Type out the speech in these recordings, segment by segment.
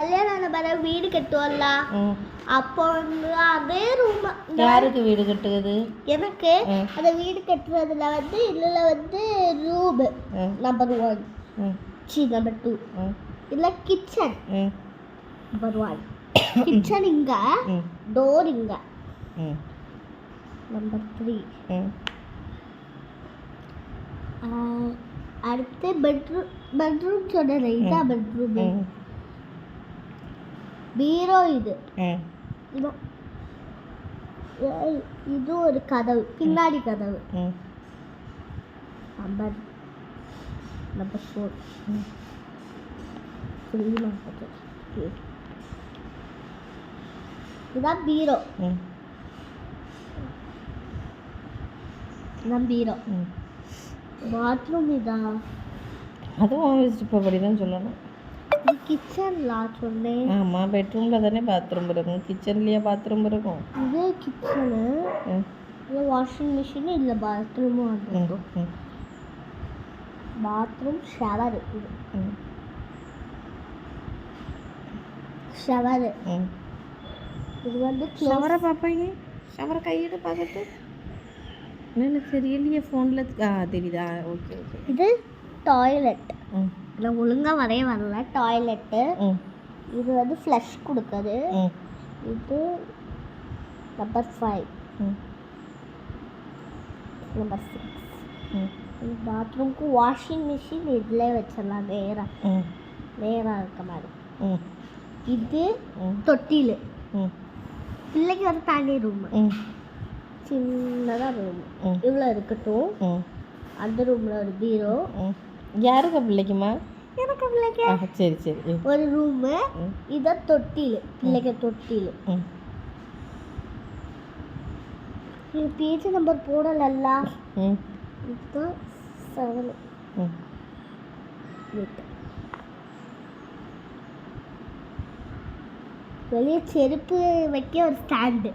கல்யாணம் பிறகு வீடு கட்டுவோம்ல. அப்போ வந்து அதே ரூம் யாருக்கு வீடு கட்டுறது? எனக்கு. அந்த வீடு கட்டுறதுல வந்து இதில் வந்து room number one C number two ம் இல்லை கிச்சன் நம்பர் ஒன் கிச்சன் இங்க டோர் இங்க. நம்பர் த்ரீ அடுத்து பெட்ரூம் பெட்ரூம் சொன்னேன் இதான் பெட்ரூம் பீரோ இது. இது இது ஒரு கதவு. பின்னாடி கதவு. Number number four. இதான் பீரோ. ம் இதான் பீரோ. பாத்ரூம் இதான் அதுவும் விசிப்படி தான் சொல்லணும். இது கிச்சன்ல சொன்னேன் ஆமாம் பெட்ரூமில் தானே பாத்ரூம் இருக்கும் கிச்சன்லேயே பாத்ரூம் இருக்கும்? இது கிச்சனு இது வாஷிங் மிஷின் இல்லை பாத்ரூமும் ம் வந்துடும் ம். பாத்ரூம் ஷவர் இது ம். ஷவர் இது வந்து. ஷவரை பார்ப்பீங்க? ஷவரை கையிட்டு பார்க்கட்டு என்ன தெரியலையே ஃபோனில் ஆ தெரியுதா? Okay okay. இது டாய்லெட் ம். இல்லை ஒழுங்காக வரைய வரல. டாய்லெட்டு ம். இது வந்து ஃப்ளஷ் கொடுக்குது. இது நம்பர் ஃபைவ் ம். நம்பர் சிக்ஸ் ம். இந்த பாத்ரூம்க்கு வாஷிங் மிஷின் இதில் வச்சிடலாம். நேராக ம். நேராக இருக்க மாதிரி. ம். இது தொட்டில். ம். பிள்ளைக்கு ஒரு தனி ரூம் ம். சின்னதாக ரூம் ம். இவ்வளோ இருக்கட்டும். அந்த ரூமில் ஒரு பீரோ ம். யாருக்கு பிள்ளைக்குமா? எனக்கு பிள்ளைக்கு. சரி சரி. ம். ஒரு ரூமு ம். இதான் தொட்டில். பிள்ளைக்கு தொட்டில். ம். பேஜ் நம்பர் போடலல்ல. ம். இதுதான் செவன் ம். வெளியே செருப்பு வைக்க ஒரு ஸ்டாண்டு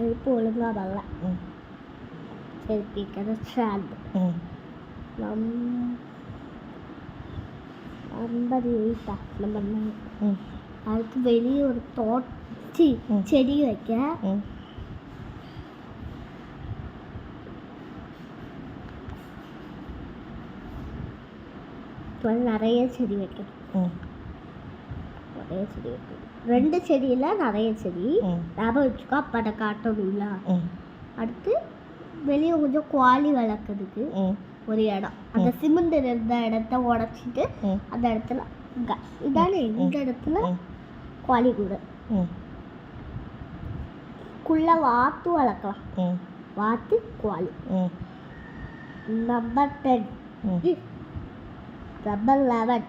செருப்பு ஒழுங்காக வரல ஸ்டாண்டு ம் நம் நம்பர் எயிட்டா நம்பர் நைன் அடுத்து வெளியே ஒரு தோட்டி ம். செடி வைக்க இப்போ நிறைய செடி வைக்கணும் ம் நிறைய செடி வைக்கணும் ரெண்டு செடியில் நிறைய செடி. ஞாபகம் வச்சுக்கோ அப்பாட்ட காட்டணும்ல ம் அடுத்து வெளியே கொஞ்சம் குவாலி வளர்க்குறதுக்கு ஒரு இடம். அந்த சிமெண்ட் இருந்த இடத்த உடச்சிட்டு அந்த இடத்துல இதானே இந்த இடத்துல குவாலி கூட. குள்ள வாத்து வளர்க்கலாம். வாத்து குவாலி. நம்பர் டென் நம்பர் லெவன்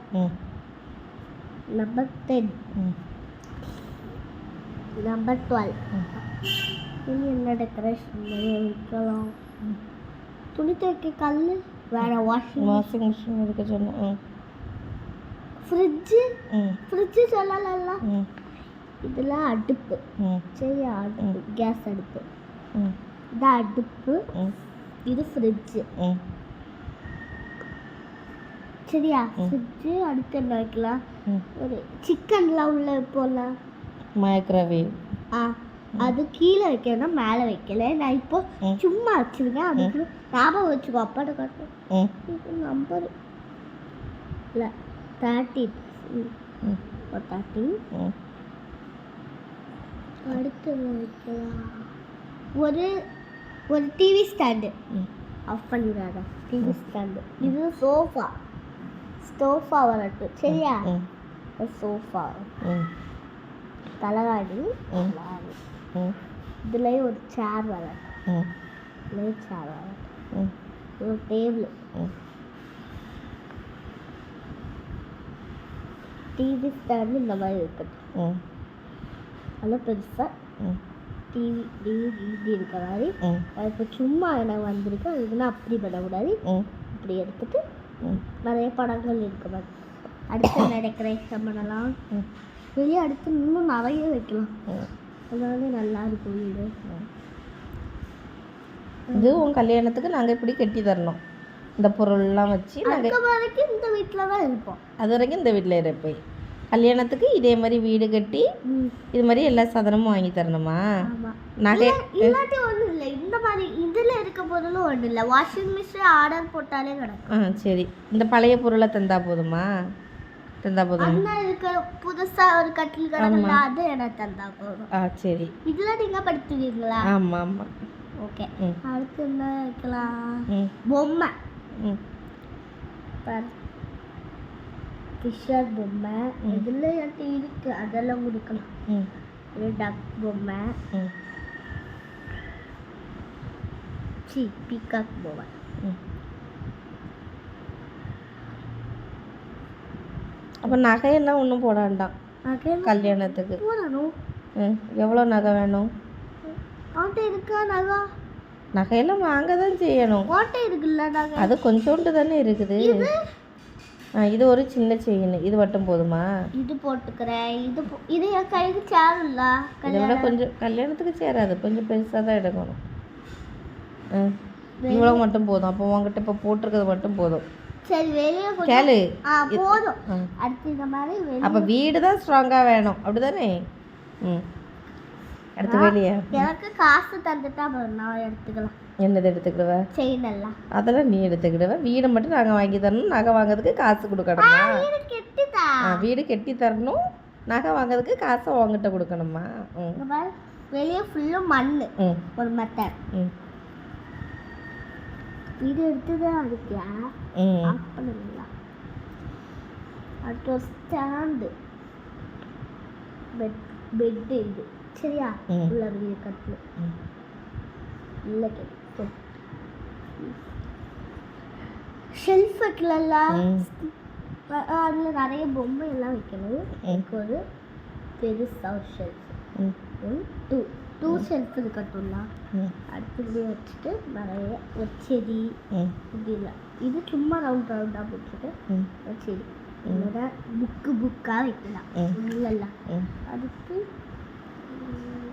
ம் நம்பர் டென் ம் நம்பர் டுவெல் ம் இனி என்ன டெக்கரேஷன் வைக்கலாம் துணி துவைக்க கல் வேற வாஷிங் வாஷிங் மிஷின் இருக்க சொன்னேன் ஃப்ரிட்ஜு ஃப்ரிட்ஜு சொல்லலாம்ல ம் இதில் அடுப்பு ம் சரி அடுப்பு கேஸ் அடுப்பு ம் இது அடுப்பு ம் இது ஃப்ரிட்ஜு ம் சரியா. ஃப்ரிட்ஜு அடுத்து என்ன வைக்கலாம் ஒரு சிக்கன்லாம் உள்ள வைப்போம்ல மைக்ரோவேவ் ஆ அது கீழே வைக்கணும் மேலே வைக்கல. நான் இப்போ. சும்மா வச்சிருக்கேன். அதுக்கு ஞாபகம் வச்சுக்கோ அப்பாட்ட இது நம்பர் இல்லை தேர்ட்டின் ம். அடுத்து வைக்கலாம். ஒரு ஒரு டிவி ஸ்டாண்டு ஆஃப் பண்ணிடாத. டிவி ஸ்டாண்டு இது சோஃபா சோஃபா வரட்டும் சரியா சோஃபா ம் இதுலேயும் ஒரு சேர் வரட்டும் இதுலேயும் சேர் வரட்டும் ம் ஒரு டேபிள் ம் டிவி ஸ்டாண்டு இந்த மாதிரி இருக்கட்டும் ம் நல்லா பெருசாக ம் டிவி டிவி டிவி இருக்க மாதிரி ம் இப்போ சும்மா எனக்கு வந்திருக்கு அதுக்குன்னா அப்படி பண்ணக்கூடாது ம் இப்படி எடுத்துட்டு ம் நிறைய படங்கள் இருக்க மாதிரி அடுத்து டெக்கரேஷன் பண்ணலாம் வெளியே அடுத்து இன்னும் நிறைய வைக்கலாம். அதாவது நல்லா இருக்கும் வீடு. இது உன் கல்யாணத்துக்கு நாங்கள் இப்படி கட்டி தரணும். இந்த பொருள்லாம் வச்சு நாங்கள் வரைக்கும் இந்த வீட்டில் தான் இருப்போம். அது வரைக்கும் இந்த வீட்டில் இருப்பேன். கல்யாணத்துக்கு இதே மாதிரி வீடு கட்டி இது மாதிரி எல்லா சாதனமும் வாங்கி தரணுமா? நகை ஒன்றும் இல்லை. இந்த மாதிரி இதில் இருக்க பொருளும் ஒன்றும் இல்லை. வாஷிங் மிஷின் ஆர்டர் போட்டாலே கிடக்கும். ஆ சரி. இந்த பழைய பொருளை தந்தா போதுமா? தந்தா போதும்? இருக்க புதுசா ஒரு கட்டில் கிடக்குல அது எனக்கு தந்தா போதும். ஆ சரி. இதுல நீங்க படுத்துவீங்களா ஆமாம் ஆமாம் ஓகே. அடுத்து என்ன வைக்கலாம்? பொம்மை. ம். ஃபிஷர் பொம்மை. இதுல என்கிட்ட இருக்கு. அதெல்லாம் கொடுக்கலாம். டக் பொம்மை. சி பீகாக் பொம்மை. அப்போ நகையெல்லாம் ஒன்றும் போட வேண்டாம். நகை கல்யாணத்துக்கு. போடணும். ம். எவ்வளோ நகை வேணும்? ஆட்டை இருக்கா நகை? நகையெல்லாம் வாங்க தான் செய்யணும். ஓட்டை இருக்குல்ல நகை? அது கொஞ்சோண்டு தானே இருக்குது. இது ஒரு சின்ன செயின். இது மட்டும் போதுமா? இது போட்டுக்கிறேன். இது இது என் கைக்கு சேரும்ல இதை விட கொஞ்சம் கல்யாணத்துக்கு சேராது. கொஞ்சம் பெருசாக தான் எடுக்கணும். ம் இவ்வளோ மட்டும் போதும். அப்போ உங்ககிட்ட இப்போ போட்டிருக்கிறது மட்டும் போதும். சரி வெளியே கேளு. போதும். அடுத்து இந்த மாதிரி அப்போ வீடு தான் ஸ்ட்ராங்காக வேணும். அப்படிதானே? ம். அடுத்து வெளியே. எனக்கு காசு தந்துட்டா நான் எடுத்துக்கலாம். என்னது எடுத்துக்கிடுவ? செயின் எல்லாம் அதெல்லாம் நீ எடுத்துக்கிடுவ. வீடை மட்டும் நாங்கள் வாங்கி தரணும். நகை வாங்குறதுக்கு காசு கொடுக்கணுமா? வீடு கட்டி தரணும். நகை வாங்குறதுக்கு காசை உங்ககிட்ட கொடுக்கணுமா? வெளியே ஃபுல்லும் மண் ஒரு மெத்தட் ம். வீடு எடுத்துதான் இருக்கியா அடுத்து ஒரு ஸ்டாண்டு. பெட் பெட் இது. சரியா. உள்ள பெரிய கட்டில் ம். இல்லை கெட்டு. ஷெல்ஃப் வைக்கலல்ல ம் அதில் நிறைய பொம்மை எல்லாம் வைக்கணும் ம். எனக்கு ஒரு பெருசாக ஒரு ஷெல்ஃப் ம் ஒன் டூ டூ ஷெல்ஃப் இருக்கட்டும்ல ம் அடுத்து இப்படி வச்சுட்டு நிறைய ஒரு செடி ம் இப்படி இல்லை இது சும்மா ரவுண்ட் ரவுண்டாக போட்டுட்டு ம் ஒரு செடி இல்லைன்னா புக்கு புக்காக வைக்கலாம் ம். இல்லைல்ல ம் அடுத்து ம்,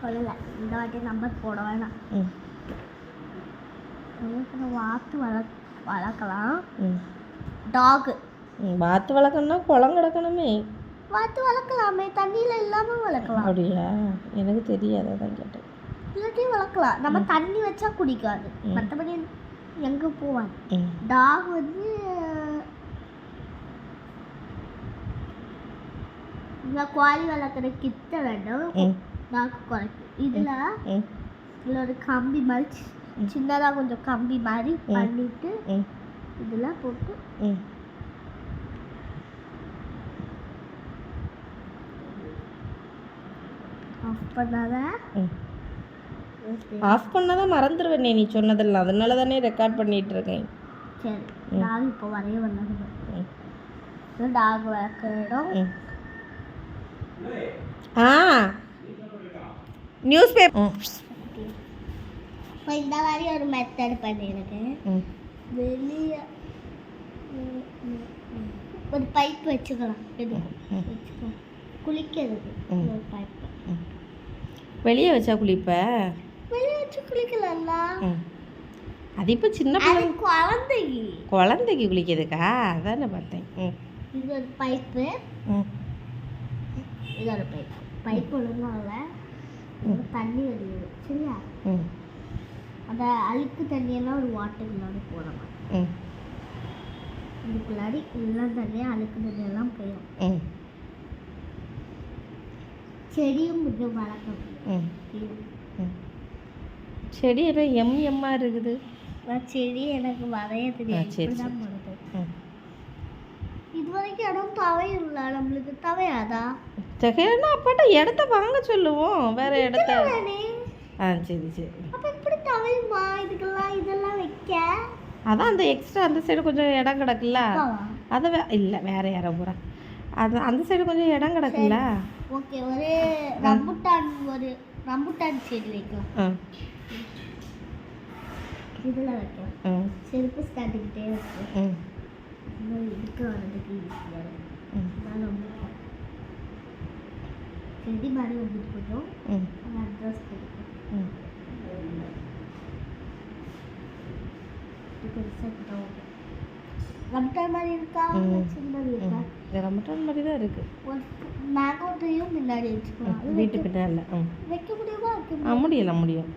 சொல்லலை இந்த வாட்டி நம்பர் போட வேணாம் ம் அதுக்கு வாத்து வளர்க் வளர்க்கலாம். டாகு வாத்து வளர்க்கணும்னா குளம் கிடக்கணுமே. வாத்து வளர்க்கலாமே தண்ணியில் இல்லாமல் வளர்க்கலாம். அப்படியா? எனக்கு தெரியாது அதான் கேட்டேன். இல்லாட்டி வளர்க்கலாம். நம்ம தண்ணி வச்சா குடிக்காது. மற்றபடி எங்கே போவாது. டாக் வந்து இந்த கோழி வளர்க்குற கிட்ட வேண்டும் டாக் குறைக்கும் இதில் இதில் ஒரு கம்பி மாதிரி சி- சின்னதா கொஞ்சம் கம்பி மாதிரி பண்ணிட்டு ம். இதில் போட்டு ஆஃப் பண்ணாதான் ஆஃப் பண்ணாதான் மறந்துடுவேனே நீ சொன்னதெல்லாம். அதனால தானே ரெக்கார்ட் பண்ணிட்டு இருக்கேன் சரி டாக் இப்போ வரைய வந்தது. டாக் வளர்க்குற இடம் ம். ஆ. நியூஸ் பேப்பர் இப்போ இந்த மாதிரி ஒரு மெத்தட் பண்ணியிருக்கேன் வெளியே ஒரு பைப் வச்சுக்கலாம். இது. வச்சுக்கலாம். குளிக்கிறதுக்கு. ஒரு பைப் ம். வெளியே வச்சா குளிப்ப? வெளியே வச்சு குளிக்கலாம்ல. அது இப்போ சின்ன பிள்ளை குழந்தைக்கு. குழந்தைக்கு குளிக்கிறதுக்கா? அதானே பார்த்தேன். ம். இது ஒரு பைப்பு ம். இது ஒரு பைப் பைப் ஒழுங்காக தண்ணி வெளியே சரியா? ம். அந்த அழுக்கு தண்ணியெல்லாம் ஒரு வாட்டர் முன்னாடி போடலாம் இதுக்குள்ளாடி எல்லாம் தண்ணியாக அழுக்கு தண்ணியெல்லாம் போயிடும் செடியும் கொஞ்சம் வளர்க்கணும் செடி எல்லாம் எம் எம்மாக இருக்குது. செடி எனக்கு வரைய ஆ, தெரியாது சரி, இப்படிதான் போடுறது ம். இது வரைக்கும் இடம் தவையில்ல நம்மளுக்கு தவையாதா? தகையானா அப்பாட்ட இடத்த வாங்க சொல்லுவோம். வேற இடத்த. ஆ சரி சரி. அப்ப எப்படி தவையுமா? இதுக்கெல்லாம் இதெல்லாம் வைக்க? அதான் அந்த எக்ஸ்ட்ரா அந்த சைடு கொஞ்சம் இடம் கிடக்குல்ல? அதை வே இல்லை வேற யாரோ போகிறா அது அந்த சைடு கொஞ்சம் இடம் கிடக்குல்ல? ஓகே ஒரு ரம்புட்டான் ஒரு ரம்புட்டான் செடி வைக்கலாம். இதுல வைக்கலாம். செருப்பு ஸ்டாண்டிக்கிட்டே இருக்கு. ம் இன்னும் இதுக்கு வர்றதுக்கு ஈஸியாக இருக்கும் செடி மாதிரி வந்துட்டு கொஞ்சம் ம் அந்த அட்ரஸ் கிடைக்கும் பெருசாக இருக்கா? ரம்டான் மாதிரி இருக்கா. சின்னது இருக்கா மாதிரி தான் இருக்குது ஒரு மேங்கோ ட்ரீயும் முன்னாடி வச்சுக்கலாம் வீட்டு பின்னால வைக்க முடியுமா? ஆ முடியல முடியும்.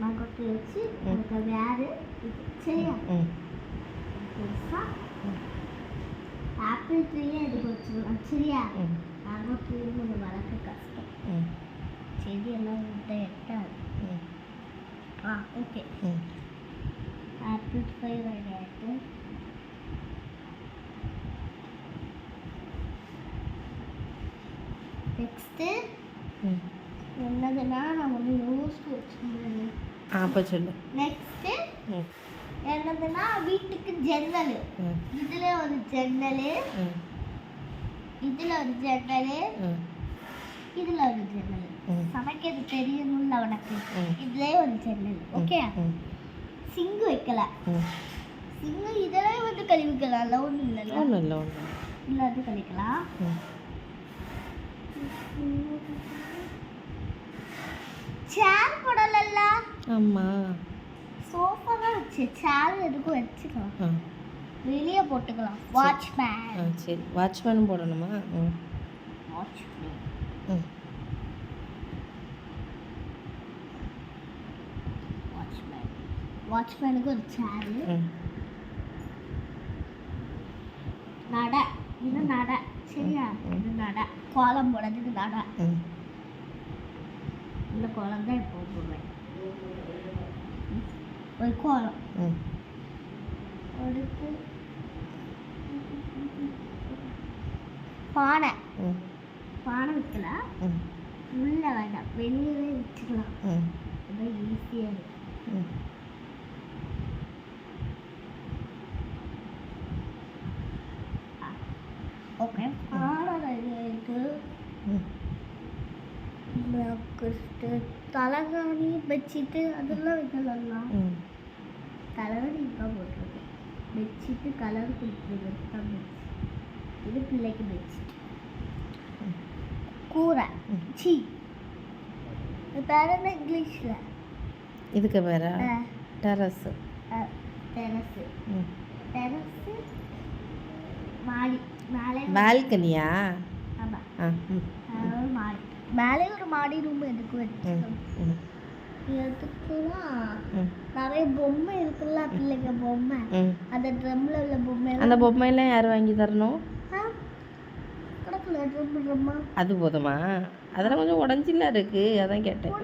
மேங்கோ ட்ரீ வச்சு. அதுக்கு வேறு. சரியா? ம். பெருசா? ஆப்பிள் ட்ரீயே இதுக்கு வச்சுக்கலாம் சரியா? ட்ரீயும் கொஞ்சம் வளர்க்க கஷ்டம். செடியெல்லாம் விட்ட எட்டாது ஆ ஓகே. ஆப்பிள் ரெடி ஆகிட்டு நெக்ஸ்ட்டு ம். என்னதுன்னா நான் வந்து யோசிச்சு வச்சுருந்தேன். ஆ அப்போ சொல்லு. நெக்ஸ்ட்டு என்னதுன்னா வீட்டுக்கு ஜன்னல். இதில் ஒரு ஜன்னல். இதில் ஒரு ஜன்னல். இதில் ஒரு ஜன்னல். சமைக்கிறது தெரியணும்ல உனக்கு? ம். இதுலேயே ஒரு ஜன்னல் ஓகே சிங்கு வைக்கல. சிங்கு இதெல்லாம் வந்து கழுவிக்கலாம்ல ஒன்றும் இல்லைல்ல? ஒன்றும் இல்லை ஒன்றும் இல்லை. அது கழிக்கலாம் சேர் போடலல்ல? ஆமாம் சோஃபா தான் வச்சு சேர் எதுக்கும் வச்சுக்கலாம் வெளியே போட்டுக்கலாம். வாட்ச்மேன் ஆ சரி. வாட்ச்மேனும் போடணுமா? ம் வாட்ச்மேன் ம். வாட்ச்மேன் வாட்ச்மேனுக்கு ஒரு சேரு நட. இது நட. சரியா. இது நட. கோலம் போடுறதுக்கு நட. இந்த கோலம் தான் இப்போ போடுவேன் ஒரு கோலம். ம் அடுத்து பானை. பானை வைக்கல ம். உள்ள வேண்டாம். வெளியவே வச்சுக்கலாம் ம். அதான் ஈஸியாக இருக்கும் ஓகே பானை பிரேக்ஃபாஸ்ட்டு தலைகாணி பெட்ஷீட்டு அதெல்லாம் வைக்கலாம்லாம் ம். தலைகாணி தான் போட்டிருக்கு. பெட்ஷீட்டு கலர் கொடுத்துருக்கு இது பிள்ளைக்கு பெட்ஷீட் கூரை. சி. பேர் என்ன? இங்கிலீஷில். இதுக்கு வேற டெரஸ். டெரஸு. டெரஸு மாடி. மேலே பால்கனியா? ஆமாம் ஆ மாடி. மேலே ஒரு மாடி ரூம் எதுக்கு ம் வச்சுக்கணும் ம். எதுக்குன்னா ம். நிறைய பொம்மை இருக்குல்ல பிள்ளைங்க பொம்மை. அந்த ட்ரம்ல உள்ள பொம்மை அந்த பொம்மையெல்லாம் யார் வாங்கி தரணும்? அது போதுமா? அதெல்லாம் கொஞ்சம் உடஞ்சில இருக்கு. அதான் கேட்டேன்.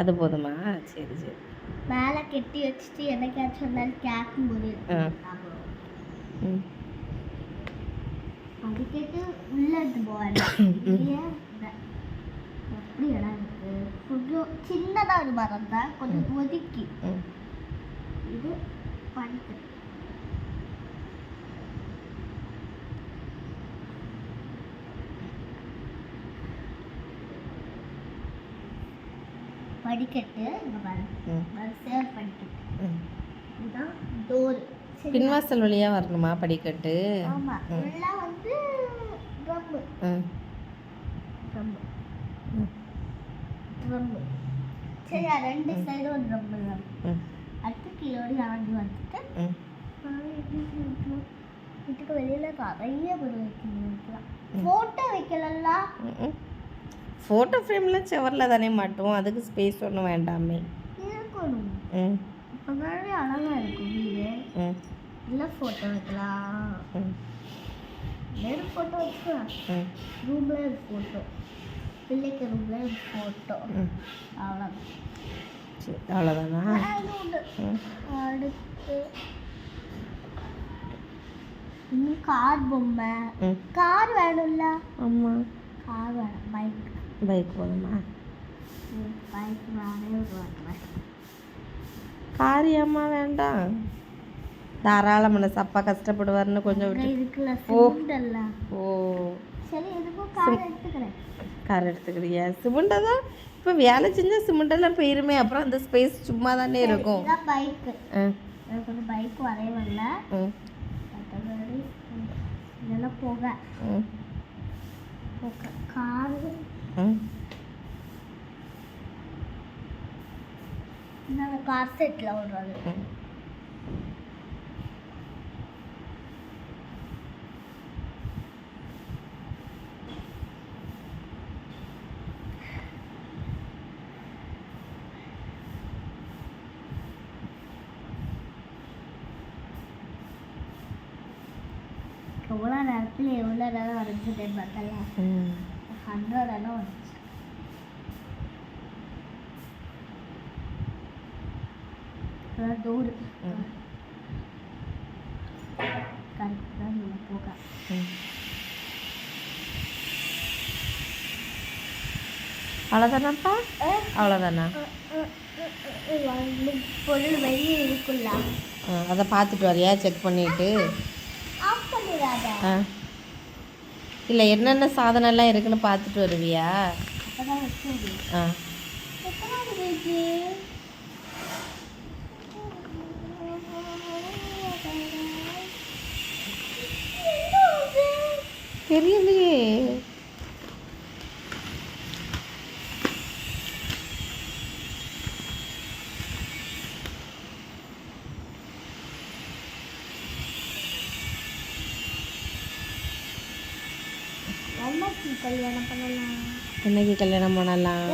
அது போதுமா? சரி சரி. மேலே கட்டி வச்சுட்டு என்னைக்காச்சும் நாள் கேட்கும் போது அது கேட்டு உள்ள இருந்து போவேன் எப்படி இடம் இருக்கு? கொஞ்சம் சின்னதாக ஒரு மரம் தான். கொஞ்சம் ஒதுக்கி. இது படிக்க படிக்கட்டு இங்க பாரு. ம். வரிசையா படிக்கட்டு. இதுதான் டோர் பின்வாசல் வழியாக வரணுமா படிக்கட்டு? ஆமா ம். உள்ள வந்து ட்ரம் ம். ட்ரம் ம். ட்ரம் சரியா ரெண்டு சைடும் ட்ரம் தான். அடுத்து கீழோடி ஆண்டி வந்துட்டு? வீட்டுக்கு வெளியில நிறைய பொருள் வைக்கணும் வைக்கலாம் ம். போட்டோ வைக்கலல்ல? ஃபோட்டோ ஃப்ரேம்லாம் செவரில் தானே மாட்டுவோம். அதுக்கு ஸ்பேஸ் ஒன்றும் வேண்டாமே. இருக்கணும். ம். அழகா இருக்கும் வீடு. ம். இல்லை ஃபோட்டோ வைக்கலாம். ம். வெறும் ஃபோட்டோ வச்சுக்கலாம் ம். ரூம்ல ஒரு ஃபோட்டோ பிள்ளைக்கு ரூம்ல ஒரு ஃபோட்டோ அவ்வளோதான் சரி அவ்வளோதானா அடுத்து. இன்னும் கார் பொம்மை. கார் வேணும்ல. ஆமாம் கார் வேணும். பைக் பைக் போதுமா பைக் நானே உருவாக்குறேன் கார் ஏம்மா வேண்டாம் தாராள மனசு அப்பா கஷ்டப்படுவார்னு கொஞ்சம் விட்டு ஓ. ஓ கார் எடுத்துக்கிறியா சிமெண்டை தான் இப்போ வேலை செஞ்சால் சிமெண்டெல்லாம் போயிருமே அப்புறம் அந்த ஸ்பேஸ் சும்மா தானே இருக்கும் பைக்கு வந்து பைக் வரைய வரல இதெல்லாம் போக போக காரு நான் கார் செட்டில் விடுறது எவ்வளோ நேரத்தில் எவ்வளோ நேரம் வரைஞ்சிட்டேன் பார்த்தல ம். கரெக்ட் தான் நீங்கள் போக ம் அவ்வளோதானாப்பா அவ்வளோதானா பொருள் வெளியே இருக்குல்ல. அதை பார்த்துட்டு வரியா? செக் ஆஃப் பண்ணிடாத. ஆ இல்லை என்னென்ன சாதனம்லாம் இருக்குன்னு பார்த்துட்டு வருவியா? ஆ. தெரியலையே அம்மாக்கு கல்யாணம் பண்ணலாம். என்னைக்கு கல்யாணம் பண்ணலாம்?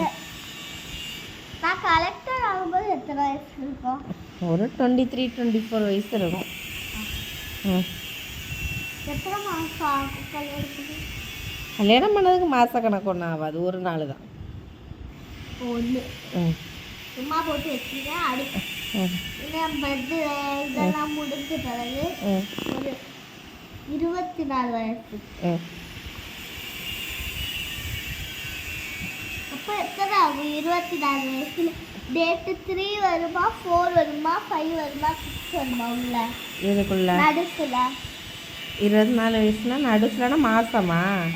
நான் கலெக்டர் ஆகும்போது எத்தனை வயசு இருக்கும்? ஒரு டுவெண்ட்டி த்ரீ டுவெண்ட்டி ஃபோர் வயசு இருக்கும். ம். எத்தனை மாதம் ஆகும் கல்யாணத்துக்கு? கல்யாணம் பண்ணதுக்கு மாத கணக்கு ஒன்றும் ஆகாது. ஒரு நாள் தான். ஒன்று சும்மா போட்டு வச்சுருக்கேன் அடுத்து. இது இதெல்லாம் முடிஞ்ச பிறகு ஒரு இருபத்தி நாலு வயசு. அப்போ எத்தனை ஆகும்? இருபத்தி நாலு வயசுல டேட்டு த்ரீ வருமா? ஃபோர் வருமா? ஃபைவ் வருமா? சிக்ஸ் வருமா உள்ள? இதுக்குள்ள நடுசுல. இருபத்தி நாலு வயசுனா நடுசுலனா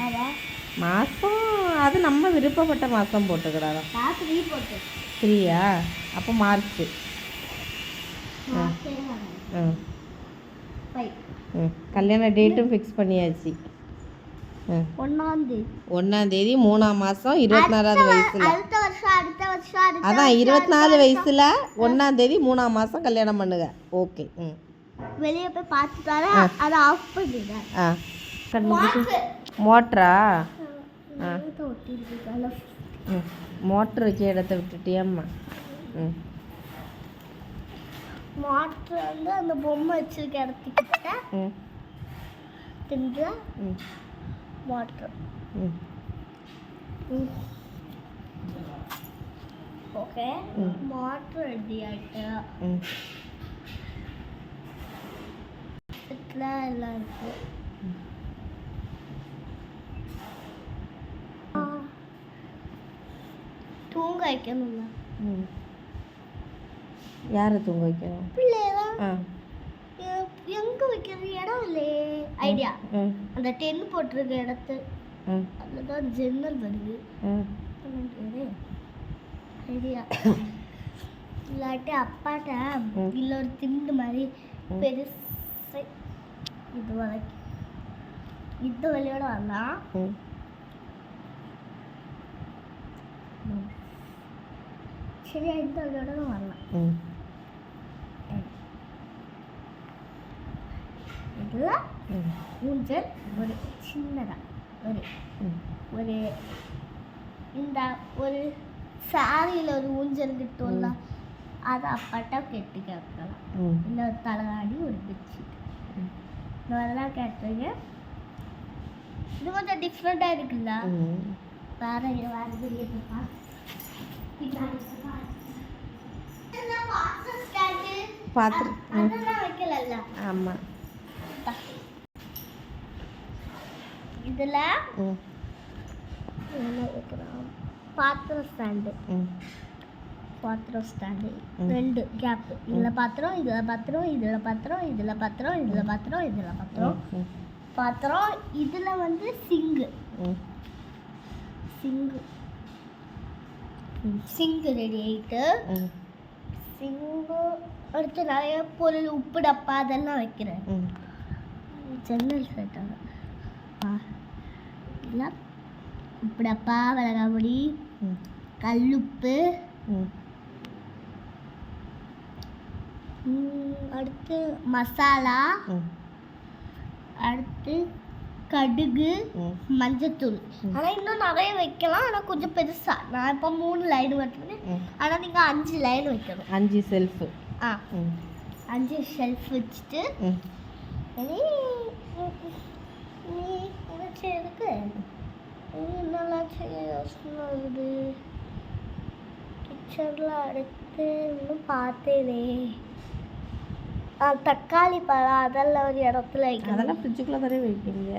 அதான் மாதம் அது நம்ம விருப்பப்பட்ட மாதம் போட்டுக்கிறாரோ? த்ரீ போட்டேன். ஃப்ரீயா அப்போ மார்ச் ம் கல்யாண டேட்டும் ஃபிக்ஸ் பண்ணியாச்சு. ம். ஒன்றாந்தேதி ஒன்றாந்தேதி மூணாம் மாதம் இருபத்தி நாலாவது வயசில். அடுத்த வருஷம் அடுத்த வருஷம் அதான் இருபத்தி நாலு வயசில் ஒன்றாந்தேதி மூணாம் மாதம் கல்யாணம் பண்ணுங்க. ஓகே ம். வெளியே போய் பார்த்துட்டு வரேன் அதை ஆஃப் பண்ணிடுறேன் ஆ. மோட்டரா ஆ ம். மோட்ரு வைக்க இடத்த விட்டுட்டியம்மா. ம். மாற்று வந்து அந்த பொம்மை வச்சிருக்க இடத்துக்கிட்ட ம். ம். மாற்று ம் ஓகே ம். மாற்று ரெடி ஆயிட்டு ம் இதில் எல்லாம் இருக்கு ஆ. தூங்க வைக்கணும்ல ம் யாரை தூங்க வைக்கணும் பிள்ளைதான் ஆ எங்க வைக்கிறது இடம் இல்லையே ஐடியா அந்த டென் போட்டிருக்க இடத்து. ம். அதில் தான் ஜன்னல் வருது ஐடியா இல்லாட்டி அப்பாட்ட. இல்லை ஒரு திண்டு மாதிரி. பெருசு இது வரைக்கும் இந்த வழியோட வரலாம் ம். சரியா இந்த வழியோட வரலாம். ம் ஊஞ்சல் ஒரு சின்னதா ஒரு ஒரு இந்த ஒரு சாரியில் ஒரு ஊஞ்சல் கிட்டோம்ல அதை அப்பாட்டா கெட்டி கேட்கலாம். ஒரு தலைகாணி ஒரு பெட்ஷீட். இந்த மாதிரிலாம் கேட்டுருங்க இது கொஞ்சம் டிஃப்ரெண்ட்டாக இருக்குல்ல? வேற வேற வெளியே போய் வைக்கலல்ல? ஆமாம் இந்தா. இதுல பாத்திரம் ஸ்டாண்டு பாத்திரம் ஸ்டாண்டு. ரெண்டு கேப் இதுல பாத்திரம் இதுல பாத்திரம் இதுல பாத்திரம் இதுல பாத்திரம் இதுல பாத்திரம் இதுல பாத்திரம். பாத்திரம் இதுல வந்து சிங்கு சிங்கு சிங்கு ரெடி ஆயிட்டு ம். சிங்கு அடுத்து நிறைய பொருள் உப்பு டப்பா அதெல்லாம் வைக்கிறேன். ஜன்னல் செட்டாங்க இல்லை. உப்பு டப்பா மிளகாய் பொடி ம். கல்லுப்பு அடுத்து மசாலா. அடுத்து கடுகு. மஞ்சத்தூள். ஆனால் இன்னும் நிறைய வைக்கலாம். ஆனால் கொஞ்சம் பெருசா. நான் இப்போ மூணு லைன் வைக்கிறேன் ம். ஆனால் நீங்கள் அஞ்சு லைன் வைக்கணும். அஞ்சு செல்ஃபு ஆ. அஞ்சு ஷெல்ஃப் வச்சுட்டு ம் நீ நீ என்ன இருக்கு என்னெல்லாம் செய்ய யோசனை வருது கிச்சனில் அடுத்து இன்னும் பார்த்தேனே ஆ தக்காளி பழம் அதெல்லாம் ஒரு இடத்துல வைக்கணும் அதெல்லாம் ஃப்ரிட்ஜுக்குள்ளே தானே வைப்பீங்க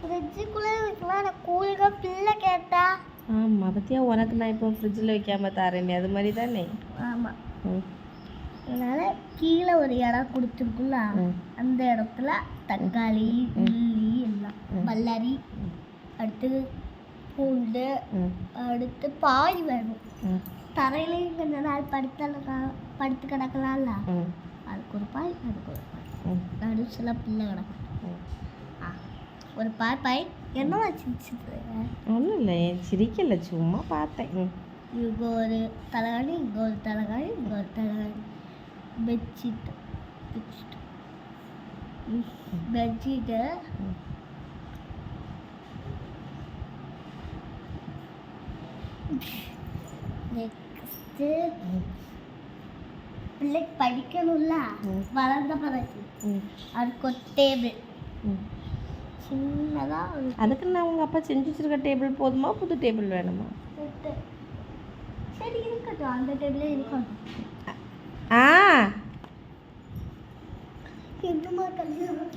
ஃப்ரிட்ஜுக்குள்ளே வைக்கலாம் நான் கூலிங்காக பிள்ளை கேட்டா ஆமாம் பத்தியா உனக்கு நான் இப்போ ஃப்ரிட்ஜில் வைக்காம தரேனே அது மாதிரி தானே ஆமாம் ம் அதனால் கீழே ஒரு இடம் கொடுத்துருக்குல்ல அந்த இடத்துல தக்காளி உள்ளி எல்லாம். பல்லாரி. அடுத்து பூண்டு அடுத்து பாய் வேணும். தரையிலையும் கொஞ்ச நாள் படுத்த படுத்து கிடக்கலாம்ல. அதுக்கு ஒரு பாய் அதுக்கு ஒரு பாய். நடுசுல பிள்ளை கிடக்கும். ஒரு பாய் பாய். என்ன வச்சுச்சு ஒன்றும் இல்லை சிரிக்கல சும்மா பார்த்தேன். இங்கே ஒரு தலைகாணி இங்கே ஒரு தலைகாணி இங்கே ஒரு தலைகாணி. Bedsheet bedsheet bedsheet. நெக்ஸ்ட்டு பிள்ளைக்கு படிக்கணும்ல. வளர்ந்த பிறகு. அதுக்கு ஒரு டேபிள் சின்னதாக அதுக்கு நான் உங்கள் அப்பா செஞ்சு வச்சிருக்க டேபிள் போதுமா? புது டேபிள் வேணுமா? சரி இருக்கட்டும். அந்த டேபிளே இருக்கட்டும். ஆ. இன்னுமா கல்யாணம்?